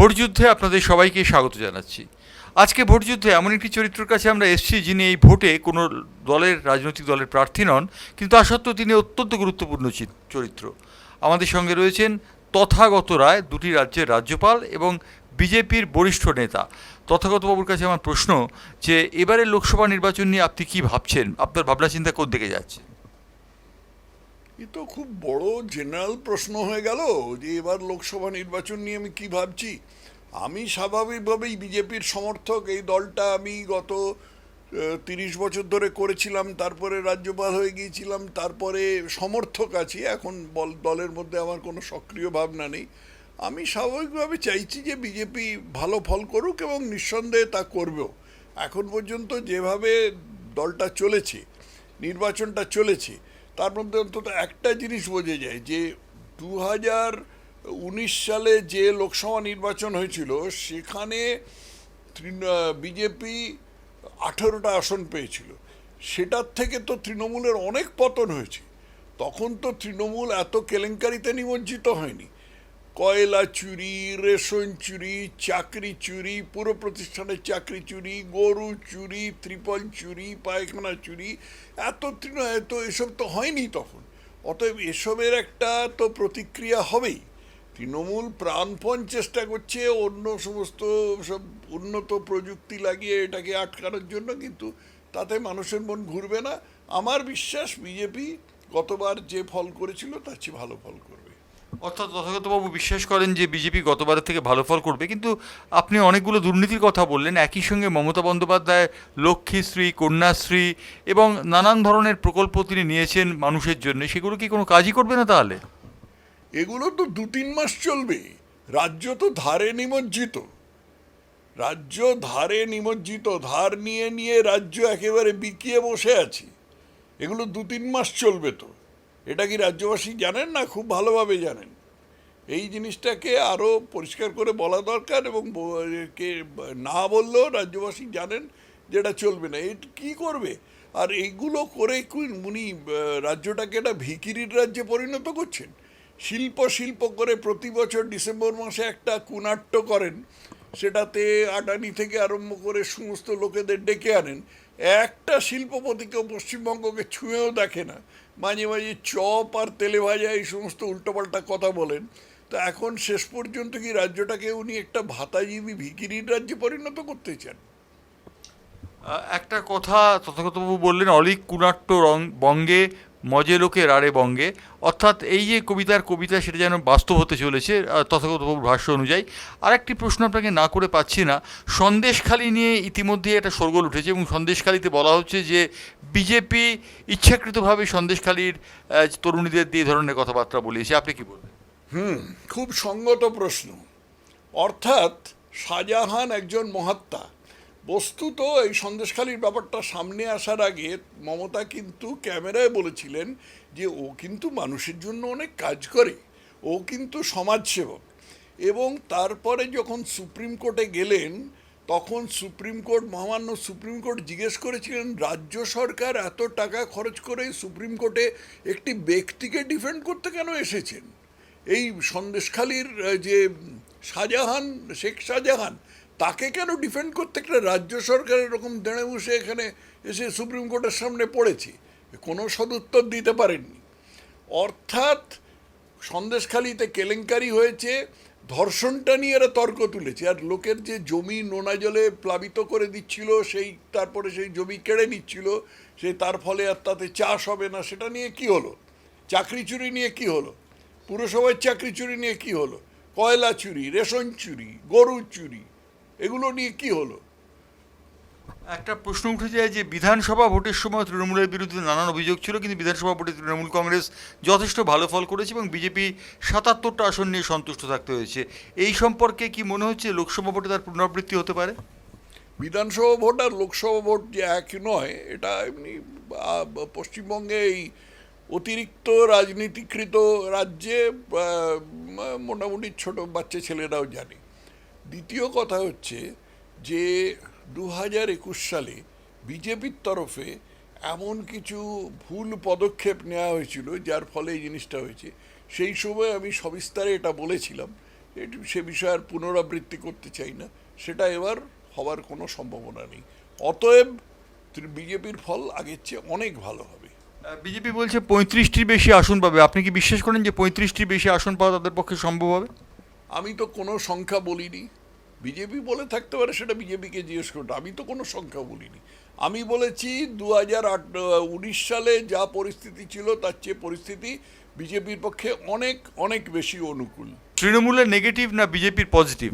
ভোটযুদ্ধে আপনাদের সবাইকে স্বাগত জানাচ্ছি। আজকে ভোটযুদ্ধে এমন একটি চরিত্রের কাছে আমরা এসেছি যিনি এই ভোটে কোনো দলের, রাজনৈতিক দলের প্রার্থী নন, কিন্তু তা সত্ত্বেও তিনি অত্যন্ত গুরুত্বপূর্ণ চরিত্র। আমাদের সঙ্গে রয়েছেন তথাগত রায়, দুটি রাজ্যের রাজ্যপাল এবং বিজেপির বরিষ্ঠ নেতা। তথাগত বাবুর কাছে আমার প্রশ্ন যে, এবারের লোকসভা নির্বাচন নিয়ে আপনি কি ভাবছেন? আপনার ভাবনা চিন্তা কোন দিকে যাচ্ছে? এ তো খুব বড় জেনারেল প্রশ্ন হয়ে গেল যে এবার লোকসভা নির্বাচন নিয়ে আমি কি ভাবছি? আমি স্বাভাবিকভাবেই বিজেপির সমর্থক। এই দলটা আমি গত তিরিশ বছর ধরে করেছিলাম, তারপরে রাজ্যপাল হয়ে গিয়েছিলাম, তারপরে সমর্থক আছি। এখন বল, দলের মধ্যে আমার কোনো সক্রিয় ভাবনা নেই। আমি স্বাভাবিকভাবে চাইছি যে বিজেপি ভালো ফল করুক এবং নিঃসন্দেহে তা করবেও। এখন পর্যন্ত যেভাবে দলটা চলেছে, নির্বাচনটা চলেছে তার মধ্যে অন্তত একটা জিনিস বোঝে যায় যে দু হাজার উনিশ সালে যে লোকসভা নির্বাচন হয়েছিল, সেখানে বিজেপি আঠেরোটা আসন পেয়েছিল। সেটার থেকে তো তৃণমূলের অনেক পতন হয়েছে। তখন তো তৃণমূল এত কেলেঙ্কারিতে নিমজ্জিত হয়নি। কয়লা চুরি, রেশন চুরি, চাকরি চুরি, পুরো প্রতিষ্ঠানের চাকরি চুরি, গরু চুরি, ত্রিপল চুরি, পায়খানা চুরি, এত তৃণ, এত এসব তো হয়নি তখন। অতএব এসবের একটা তো প্রতিক্রিয়া হবেই। তৃণমূল প্রাণপণ চেষ্টা করছে, অন্য সমস্ত সব উন্নত প্রযুক্তি লাগিয়ে এটাকে আটকানোর জন্য, কিন্তু তাতে মানুষের মন ঘুরবে না। আমার বিশ্বাস, বিজেপি গতবার যে ফল করেছিল, তার চেয়ে ভালো ফল করবে। অর্থাৎ তথাগতবাবু বিশ্বাস করেন যে বিজেপি গতবারের থেকে ভালো ফল করবে, কিন্তু আপনি অনেকগুলো দুর্নীতির কথা বললেন, একই সঙ্গে মমতা বন্দ্যোপাধ্যায়, লক্ষ্মীশ্রী, কন্যাশ্রী এবং নানান ধরনের প্রকল্প তিনি নিয়েছেন মানুষের জন্য, সেগুলো কি কোনো কাজই করবে না তাহলে? এগুলো তো দু তিন মাস চলবে, রাজ্য তো ধারে নিমজ্জিত। রাজ্য ধারে নিমজ্জিত, ধার নিয়ে নিয়ে রাজ্য একেবারে বিকিয়ে বসে আছে, এগুলো দু তিন মাস চলবে তো। এটা কি রাজ্যবাসী জানেন না? খুব ভালোভাবে জানেন। এই জিনিসটাকে আরও পরিষ্কার করে বলা দরকার এবং কে না বললেও রাজ্যবাসী জানেন যেটা চলবে না। এটা কী করবে? আর এইগুলো করে উনি রাজ্যটাকে একটা ভিকিরির রাজ্যে পরিণত করছেন? শিল্প শিল্প করে প্রতি বছর ডিসেম্বর মাসে একটা কুনাট্য করেন। সেটাতে আডানি থেকে আরম্ভ করে সমস্ত লোকেদের ডেকে আনেন। একটা শিল্পপতিকেও পশ্চিমবঙ্গকে ছুঁয়েও দেখে না। মাঝে মাঝে চপ আর তেলে ভাজা এই সমস্ত উল্টোপাল্টা কথা বলেন, তো এখন শেষ পর্যন্ত কি রাজ্যটাকে উনি একটা ভাতাজীবী ভিকিরির রাজ্যে পরিণত করতে চান? একটা কথা তথাগতবাবু বললেন, অলিক কুনাট্য রং বঙ্গে মজে লোকে রাড়ে বঙ্গে। অর্থাৎ এই যে কবিতার কবিতা, সেটা যেন বাস্তব হতে চলেছে তথাগত ভাষ্য অনুযায়ী। আর একটি প্রশ্ন আপনাকে না করে পাচ্ছি না। সন্দেশখালি নিয়ে ইতিমধ্যে একটা সরগোল উঠেছে এবং সন্দেশখালিতে বলা হচ্ছে যে, বিজেপি ইচ্ছাকৃতভাবে সন্দেশখালির তরুণীদের দিয়ে ধরনের কথাবার্তা বলিয়েছে। আপনি কি বলবেন? হুম, খুব সঙ্গত প্রশ্ন। অর্থাৎ শাহজাহান একজন মহাত্মা। বস্তুত এই সন্দেশখালির ব্যাপারটা সামনে আসার আগে মমতা কিন্তু ক্যামেরায় বলেছিলেন যে ও কিন্তু মানুষের জন্য অনেক কাজ করে। ও কিন্তু সমাজসেবক। এবং তারপরে যখন সুপ্রিম কোর্টে গেলেন, তখন সুপ্রিম কোর্ট, মহামান্য সুপ্রিম কোর্ট জিজ্ঞেস করেছিলেন, রাজ্য সরকার এত টাকা খরচ করে সুপ্রিম কোর্টে একটি ব্যক্তিকে ডিফেন্ড করতে কেন এসেছেন? এই সন্দেশখালির যে শাহজাহান, শেখ শাহজাহান তাকে কেন ডিফেন্ড করতে? একটা রাজ্য সরকার এরকম দেড়ে বসে এখানে এসে সুপ্রিম কোর্টের সামনে পড়েছে। কোনো সদুত্তর দিতে পারেননি। অর্থাৎ সন্দেশখালিতে কেলেঙ্কারি হয়েছে, ধর্ষণটা নিয়ে এরা তর্ক তুলেছে। আর লোকের যে জমি নোনা জলে প্লাবিত করে দিচ্ছিল, সেই তারপরে সেই জমি কেড়ে নিচ্ছিল সেই তার ফলে আর তাতে চাষ হবে না, সেটা নিয়ে কি হলো? চাকরি চুরি নিয়ে কি হলো? পুরসভার চাকরি চুরি নিয়ে কি হলো? কয়লা চুরি, রেশন চুরি, গরু চুরি এগুলো নিয়ে কি হলো? একটা প্রশ্ন উঠে যায় যে বিধানসভা ভোটের সময় তৃণমূলের বিরুদ্ধে নানান অভিযোগ ছিল কিন্তু বিধানসভা ভোটে তৃণমূল কংগ্রেস যথেষ্ট ভালো ফল করেছে এবং বিজেপি সাতাত্তরটা আসন নিয়ে সন্তুষ্ট থাকতে হয়েছে। এই সম্পর্কে কি মনে হচ্ছে লোকসভা ভোটে তার পুনরাবৃত্তি হতে পারে? বিধানসভা ভোট আর লোকসভা ভোট যে এক নয় এটা এমনি পশ্চিমবঙ্গে এই অতিরিক্ত রাজনীতিকৃত রাজ্যে মোটামুটি ছোট বাচ্চা ছেলেরাও জানে। দ্বিতীয় কথা হচ্ছে যে দু হাজার একুশ সালে বিজেপির তরফে এমন কিছু ভুল পদক্ষেপ নেওয়া হয়েছিল যার ফলে এই জিনিসটা হয়েছে। সেই সময় আমি সবিস্তারে এটা বলেছিলাম এটি সে বিষয়ে আর পুনরাবৃত্তি করতে চাই না সেটা এবার হওয়ার কোনো সম্ভাবনা নেই। অতএব বিজেপির ফল আগের চেয়ে অনেক ভালো হবে। বিজেপি বলছে পঁয়ত্রিশটির বেশি আসন পাবে। আপনি কি বিশ্বাস করেন যে পঁয়ত্রিশটির বেশি আসন পাওয়া তাদের পক্ষে সম্ভব হবে? আমি তো কোনো সংখ্যা বলিনি। বিজেপি বলে থাকতে পারে সেটা বিজেপিকে জিজ্ঞেস করতে আমি তো কোনো সংখ্যা বলিনি। আমি বলেছি দু হাজার আট উনিশ সালে যা পরিস্থিতি ছিল তার চেয়ে পরিস্থিতি বিজেপির পক্ষে অনেক অনেক বেশি অনুকূল। তৃণমূলের নেগেটিভ না বিজেপির পজিটিভ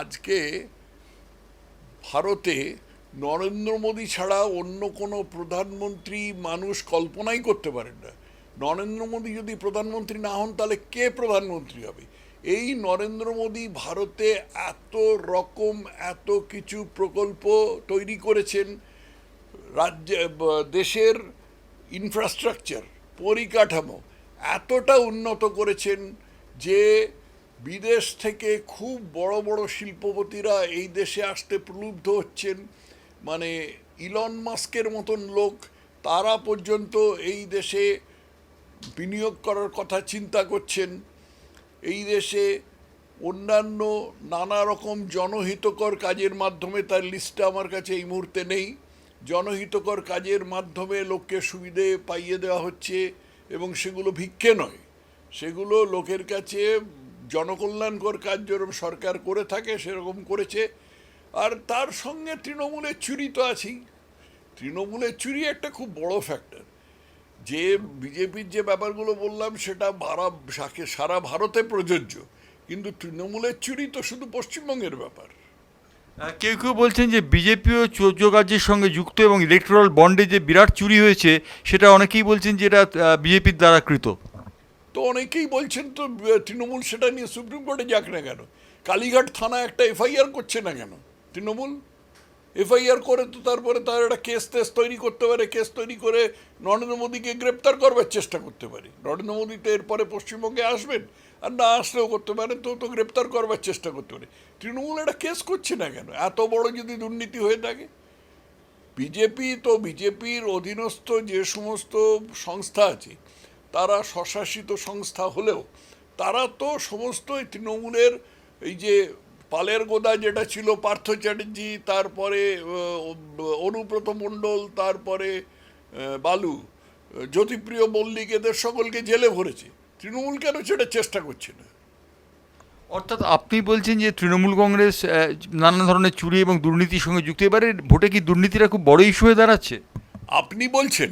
আজকে ভারতে নরেন্দ্র মোদী ছাড়া অন্য কোনো প্রধানমন্ত্রী মানুষ কল্পনাই করতে পারেন না। নরেন্দ্র মোদী যদি প্রধানমন্ত্রী না হন তাহলে কে প্রধানমন্ত্রী হবে? এই নরেন্দ্র মোদী ভারতে এত রকম এত কিছু প্রকল্প তৈরি করেছেন। রাজ্যে দেশের ইনফ্রাস্ট্রাকচার পরিকাঠামো এতটা উন্নত করেছেন যে বিদেশ থেকে খুব বড় বড় শিল্পপতিরা এই দেশে আসতে প্রলুব্ধ হচ্ছেন। মানে ইলন মাস্কের মতন লোক, তারা পর্যন্ত এই দেশে বিনিয়োগ করার কথা চিন্তা করছেন। এই দেশে অন্যান্য নানা রকম জনহিতকর কাজের মাধ্যমে তার লিস্টটা আমার কাছে এই মুহূর্তে নেই। জনহিতকর কাজের মাধ্যমে লোককে সুবিধে পাইয়ে দেওয়া হচ্ছে এবং সেগুলো ভিক্ষে নয়। সেগুলো লোকের কাছে জনকল্যাণকর কাজ যেরকম সরকার করে থাকে, সেরকম করেছে। আর তার সঙ্গে তৃণমূলের চুরি তো আছেই। তৃণমূলের চুরি একটা খুব বড় ফ্যাক্টর যে বিজেপির যে ব্যাপারগুলো বললাম সেটা ভারা সারা ভারতে প্রযোজ্য। কিন্তু তৃণমূলের চুরি তো শুধু পশ্চিমবঙ্গের ব্যাপার। কেউ কেউ বলছেন যে বিজেপিও চৌর্য চৌর্যকার্যের সঙ্গে যুক্ত এবং ইলেকট্রাল বন্ডে যে বিরাট চুরি হয়েছে সেটা অনেকেই বলছেন যে এটা বিজেপির দ্বারা কৃত। তো অনেকেই বলছেন তো তৃণমূল সেটা নিয়ে সুপ্রিম কোর্টে যাক না কেন? কালীঘাট থানা একটা এফআইআর করছে না কেন? তৃণমূল? এফআইআর করে তো তারপরে তার একটা কেস টেস তৈরি করতে পারে কেস তৈরি করে নরেন্দ্র মোদীকে গ্রেপ্তার করবার চেষ্টা করতে পারে। নরেন্দ্র মোদী তো এরপরে পশ্চিমবঙ্গে আসবেন, আর না আসলেও করতে পারেন তো তো গ্রেপ্তার করবার চেষ্টা করতে পারে। তৃণমূল একটা কেস করছে না কেন? এত বড় যদি দুর্নীতি হয়ে থাকে? বিজেপি তো, বিজেপির অধীনস্থ যে সমস্ত সংস্থা আছে, তারা স্বশাসিত সংস্থা হলেও, তারা তো সমস্তই তৃণমূলের এই যে পালের গোদা যেটা ছিল পার্থ চ্যাটার্জি তারপরে অনুব্রত মণ্ডল তারপরে বালু জ্যোতিপ্রিয় মল্লিক এদের সকলকে জেলে ভরেছে। তৃণমূল কেন সেটা চেষ্টা করছে না? অর্থাৎ আপনি বলছেন যে তৃণমূল কংগ্রেস নানা ধরনের চুরি এবং দুর্নীতির সঙ্গে যুক্ত। এবারে ভোটে কি দুর্নীতিটা খুব বড় ইস্যু হয়ে দাঁড়াচ্ছে? আপনি বলছেন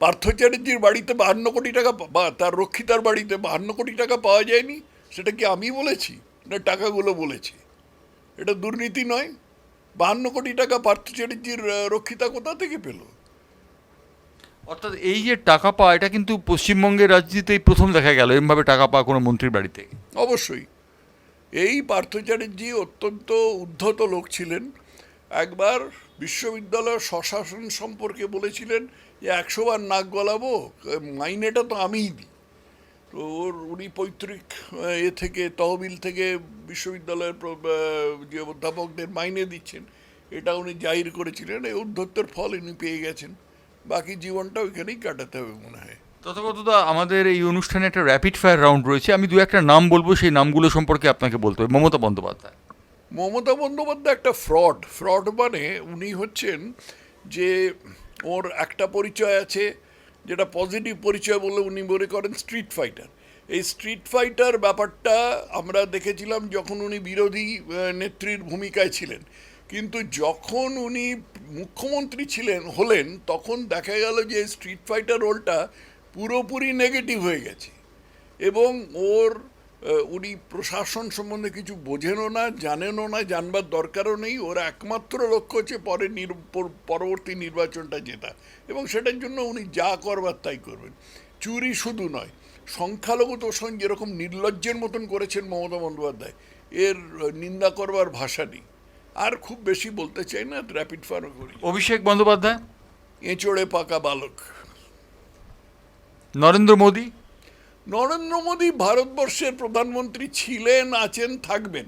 পার্থ চ্যাটার্জির বাড়িতে বাহান্ন কোটি টাকা বা তার রক্ষিতার বাড়িতে বাহান্ন কোটি টাকা পাওয়া যায়নি? সেটা কি আমি বলেছি? না টাকাগুলো বলেছি? এটা দুর্নীতি নয়। বাহান্ন কোটি টাকা পার্থ চ্যাটার্জির রক্ষিতা কোথা থেকে পেল? অর্থাৎ এই যে টাকা পাওয়া এটা কিন্তু পশ্চিমবঙ্গের রাজনীতিতেই প্রথম দেখা গেল এরমভাবে টাকা পাওয়া কোনো মন্ত্রীর বাড়ি থেকে অবশ্যই। এই পার্থ চ্যাটার্জি অত্যন্ত উদ্ধত লোক ছিলেন। একবার বিশ্ববিদ্যালয়ের স্বশাসন সম্পর্কে বলেছিলেন যে একশোবার নাক গলাবো মাইনেটা তো আমিই দিই। তো ওর উনি পৈতৃক এ থেকে তহবিল থেকে বিশ্ববিদ্যালয়ের যে অধ্যাপকদের মাইনে দিচ্ছেন এটা উনি জাহির করেছিলেন এই উদ্ধত্তের ফল উনি পেয়ে গেছেন। বাকি জীবনটা ওইখানেই কাটাতে হবে মনে হয়। তথাগতদা আমাদের এই অনুষ্ঠানে একটা র্যাপিড ফায়ার রাউন্ড রয়েছে আমি দু একটা নাম বলব সেই নামগুলো সম্পর্কে আপনাকে বলতে হবে। মমতা বন্দ্যোপাধ্যায়। মমতা বন্দ্যোপাধ্যায় একটা ফ্রড ফ্রড মানে উনি হচ্ছেন যে ওর একটা পরিচয় আছে যেটা পজিটিভ পরিচয় বলে উনি মনে করেন স্ট্রিট ফাইটার এই স্ট্রিট ফাইটার ব্যাপারটা আমরা দেখেছিলাম যখন উনি বিরোধী নেত্রীর ভূমিকায় ছিলেন। কিন্তু যখন উনি মুখ্যমন্ত্রী ছিলেন, হলেন, তখন দেখা গেল যে স্ট্রিট ফাইটার রোলটা পুরোপুরি নেগেটিভ হয়ে গেছে। এবং ওর উনি প্রশাসন সম্বন্ধে কিছু বোঝেনও না জানেনও না জানবার দরকারও নেই। ওর একমাত্র লক্ষ্য হচ্ছে পরে নির- পরবর্তী নির্বাচনটা জেতা। এবং সেটার জন্য উনি যা করবার তাই করবেন। চুরি শুধু নয় সংখ্যালঘু তোষণ যেরকম নির্লজ্জের মতন করেছেন মমতা বন্দ্যোপাধ্যায় এর নিন্দা করবার ভাষা নেই। আর খুব বেশি বলতে চাই না র্যাপিড ফায়ার করি। অভিষেক বন্দ্যোপাধ্যায়? এঁচড়ে পাকা বালক। নরেন্দ্র মোদী? নরেন্দ্র মোদী ভারতবর্ষের প্রধানমন্ত্রী ছিলেন, আছেন, থাকবেন।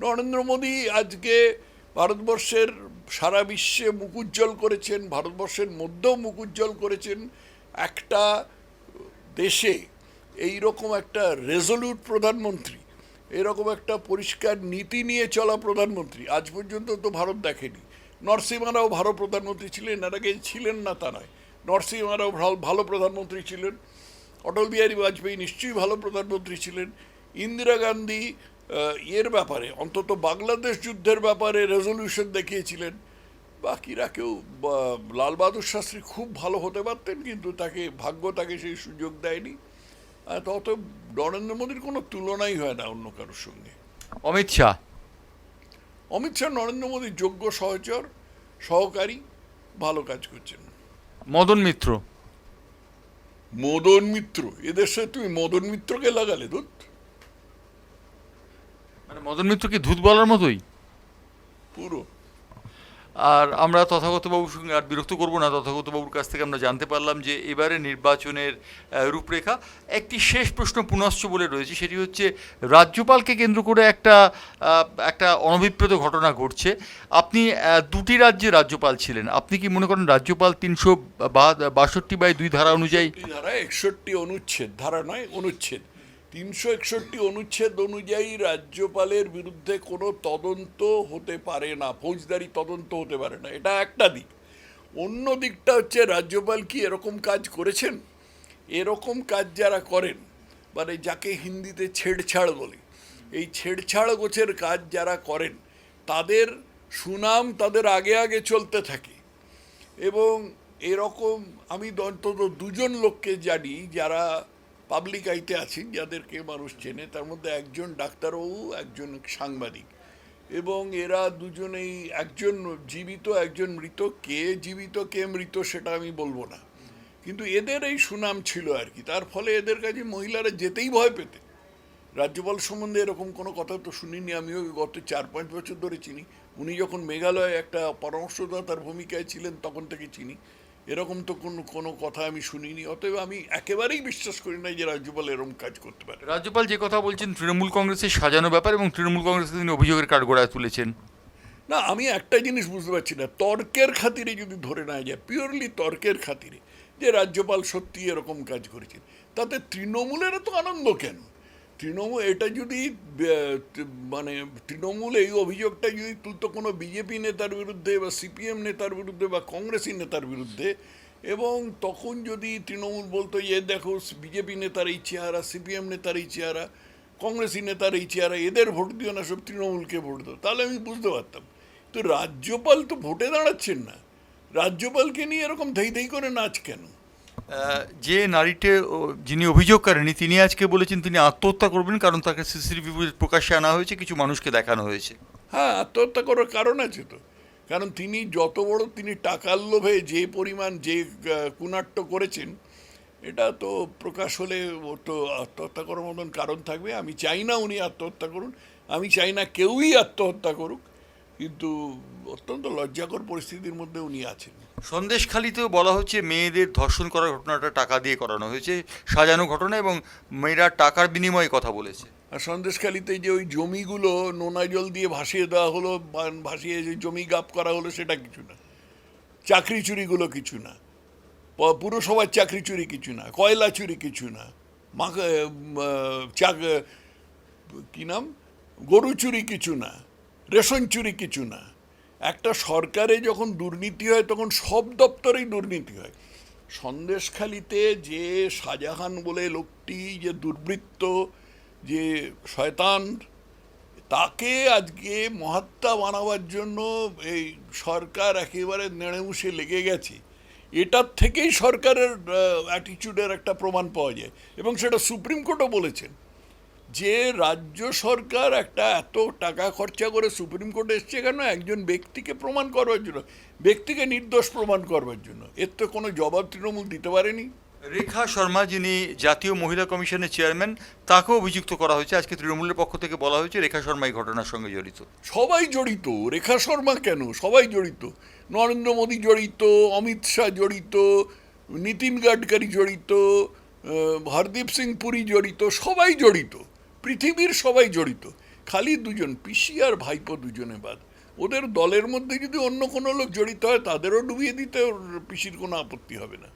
নরেন্দ্র মোদী আজকে ভারতবর্ষের সারা বিশ্বে মুখ উজ্জ্বল করেছেন, ভারতবর্ষের মধ্যেও মুখ উজ্জ্বল করেছেন একটা দেশে এই রকম একটা রেজলিউট প্রধানমন্ত্রী, এরকম একটা পরিষ্কার নীতি নিয়ে চলা প্রধানমন্ত্রী, আজ পর্যন্ত তো ভারত দেখেনি। নরসিংহারাও ভালো প্রধানমন্ত্রী ছিলেন, এর আগে ছিলেন না তা নয়। নরসিংহারাও ভালো- ভালো প্রধানমন্ত্রী ছিলেন। অটল বিহারী বাজপেয়ী নিশ্চয়ই ভালো প্রধানমন্ত্রী ছিলেন। ইন্দিরা গান্ধী এর ব্যাপারে অন্তত বাংলাদেশ যুদ্ধের ব্যাপারে রেজলিউশন দেখিয়েছিলেন। বাকিরা কেউ বা- লাল বাহাদুর শাস্ত্রী খুব ভালো হতে পারতেন কিন্তু তাকে ভাগ্য তাকে সেই সুযোগ দেয়নি। তত নরেন্দ্র মোদীর কোনো তুলনাই হয় না অন্য কারোর সঙ্গে। অমিত শাহ? অমিত শাহ নরেন্দ্র মোদীর যোগ্য সহচর সহকারী ভালো কাজ করছেন। মদন মিত্র? মদন মিত্র এদের সাথে তুমি মদন মিত্রকে লাগালে দুধ? মানে মদন মিত্র কি ধুত বলার মতোই? পুরো। আর আমরা তথাগতবাবুর সঙ্গে আর বিরক্ত করব না। তথাগতবাবুর কাছ থেকে আমরা জানতে পারলাম যে এবারে নির্বাচনের রূপরেখা একটি শেষ প্রশ্ন পুনশ্চ বলে রয়েছে। সেটি হচ্ছে, রাজ্যপালকে কেন্দ্র করে একটা একটা অনভিপ্রেত ঘটনা ঘটছে। আপনি দুটি রাজ্যে রাজ্যপাল ছিলেন। আপনি কি মনে করেন রাজ্যপাল তিনশো বাষট্টি বাই দুই ধারা অনুযায়ী? ধারা একষট্টি অনুচ্ছেদ, ধারা নয় অনুচ্ছেদ। তিনশো একষট্টি অনুচ্ছেদ অনুযায়ী রাজ্যপালের বিরুদ্ধে কোনো তদন্ত হতে পারে না, ফৌজদারি তদন্ত হতে পারে না। এটা একটা দিক। অন্য দিকটা হচ্ছে, রাজ্যপাল কি এরকম কাজ করেছেন? এরকম কাজ যারা করেন মানে যাকে হিন্দিতে ছেড়ছাড় বলে, এই ছেড়ছাড় গোছের কাজ যারা করেন, তাদের সুনাম তাদের আগে আগে চলতে থাকে। এবং এরকম আমি অন্তত দুজন লোককে জানি যারা পাবলিক আইতে আছেন, যাদেরকে মানুষ চেনে, তার মধ্যে একজন ডাক্তারবাবু, একজন সাংবাদিক। এবং এরা দুজনেই একজন জীবিত, একজন মৃত। কে জীবিত, কে মৃত সেটা আমি বলব না। কিন্তু এদের এই সুনাম ছিল আর কি। তার ফলে এদের কাছে মহিলারা যেতেই ভয় পেতে রাজ্যপাল সম্বন্ধে এরকম কোনো কথা তো শুনিনি আমিও, গত চার পাঁচ বছর ধরে চিনি। উনি যখন মেঘালয়ে একটা পরামর্শদাতার ভূমিকায় ছিলেন, তখন থেকে চিনি। এরকম তো কোনো কোনো কথা আমি শুনিনি অতএব আমি একেবারেই বিশ্বাস করি না যে রাজ্যপাল এরকম কাজ করতে পারে। রাজ্যপাল যে কথা বলছেন তৃণমূল কংগ্রেসের সাজানো ব্যাপার এবং তৃণমূল কংগ্রেসের তিনি অভিযোগের কাঠগড়ায় তুলেছেন। না আমি একটা জিনিস বুঝতে পারছি না তর্কের খাতিরে যদি ধরে নেওয়া যায় পিওরলি তর্কের খাতিরে যে রাজ্যপাল সত্যি এরকম কাজ করেছেন তাতে তৃণমূলের তো আনন্দ কেন? তৃণমূল, এটা যদি মানে তৃণমূল এই অভিযোগটা যদি তুলতো কোনো বিজেপি নেতার বিরুদ্ধে বা সিপিএম নেতার বিরুদ্ধে বা কংগ্রেসি নেতার বিরুদ্ধে, এবং তখন যদি তৃণমূল বলতো যে দেখো, বিজেপি নেতার এই চেহারা, সিপিএম নেতার এই চেহারা, কংগ্রেসি নেতার এই চেহারা, এদের ভোট দিও না, সব তৃণমূলকে ভোট দাও। তাহলে আমি বুঝতে পারতাম। তো রাজ্যপাল তো ভোটে দাঁড়াচ্ছেন না। রাজ্যপালকে নিয়ে এরকম ধেই ধেই করে নাচ কেন? যে নারীটি যিনি অভিযোগ করেনি তিনি আজকে বলেছেন তিনি আত্মহত্যা করবেন কারণ তাকে সিসিটিভি প্রকাশ্যে আনা হয়েছে, কিছু মানুষকে দেখানো হয়েছে। হ্যাঁ আত্মহত্যা করার কারণ আছে তো। কারণ তিনি যত বড়, তিনি টাকার লোভে যে পরিমাণ যে কুনাট্য করেছেন, এটা তো প্রকাশ হলে ওর তো আত্মহত্যা করার মতন কারণ থাকবে। আমি চাই না উনি আত্মহত্যা করুন। আমি চাই না কেউই আত্মহত্যা করুক। কিন্তু অত্যন্ত লজ্জাকর পরিস্থিতির মধ্যে উনি আছেন। সন্দেশখালিতেও বলা হচ্ছে মেয়েদের ধর্ষণ করার ঘটনাটা টাকা দিয়ে করানো হয়েছে সাজানো ঘটনা এবং মেয়েরা টাকার বিনিময়ে কথা বলেছে। আর সন্দেশখালিতে যে ওই জমিগুলো নোনা জল দিয়ে ভাসিয়ে দেওয়া হলো ভাসিয়ে যে জমি গাপ করা হলো সেটা কিছু না। চাকরি চুরিগুলো কিছু না। পুরসভার চাকরি চুরি কিছু না। কয়লা চুরি কিছু না। মাখ চাক কি নাম? গরু চুরি কিছু না। রেশন চুরি কিছু না। একটা সরকারে যখন দুর্নীতি হয়, তখন সব দপ্তরেই দুর্নীতি হয়। সন্দেশখালিতে যে শাহজাহান বলে লোকটি, যে দুর্বৃত্ত, যে শয়তান, তাকে আজকে মহাত্মা বানাবার জন্য এই সরকার একেবারে নেড়েমুষে লেগে গেছে। এটার থেকেই সরকারের অ্যাটিচিউডের একটা প্রমাণ পাওয়া যায়। এবং সেটা সুপ্রিম কোর্টও বলেছেন। যে রাজ্য সরকার একটা এত টাকা খরচা করে সুপ্রিম কোর্টে এসছে কেন? একজন ব্যক্তিকে প্রমাণ করবার জন্য ব্যক্তিকে নির্দোষ প্রমাণ করবার জন্য। এর তো কোনো জবাব তৃণমূল দিতে পারেনি। রেখা শর্মা যিনি জাতীয় মহিলা কমিশনের চেয়ারম্যান তাকেও অভিযুক্ত করা হয়েছে। আজকে তৃণমূলের পক্ষ থেকে বলা হয়েছে রেখা শর্মা এই ঘটনার সঙ্গে জড়িত। সবাই জড়িত? রেখা শর্মা কেন? সবাই জড়িত? নরেন্দ্র মোদী জড়িত অমিত শাহ জড়িত নীতিন গাডকারি জড়িত হরদীপ সিং পুরী জড়িত সবাই জড়িত। পৃথিবীর সবাই জড়িত। খালি দুজন পিসি আর ভাইপো দুজনে বাদ। ওদের দলের মধ্যে যদি অন্য কোনো লোক জড়িত হয় তাদেরও ডুবিয়ে দিতে পিসির কোনো আপত্তি হবে না।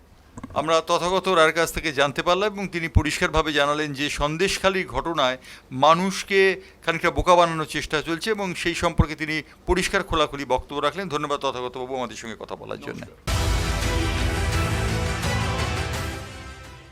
আমরা তথাগত রায়ের কাছ থেকে জানতে পারলাম এবং তিনি পরিষ্কারভাবে জানালেন যে সন্দেশখালির ঘটনায় মানুষকে খানিকটা বোকা বানানোর চেষ্টা চলছে এবং সেই সম্পর্কে তিনি পরিষ্কার খোলাখুলি বক্তব্য রাখলেন। ধন্যবাদ তথাগতবাবু আমাদের সঙ্গে কথা বলার জন্য।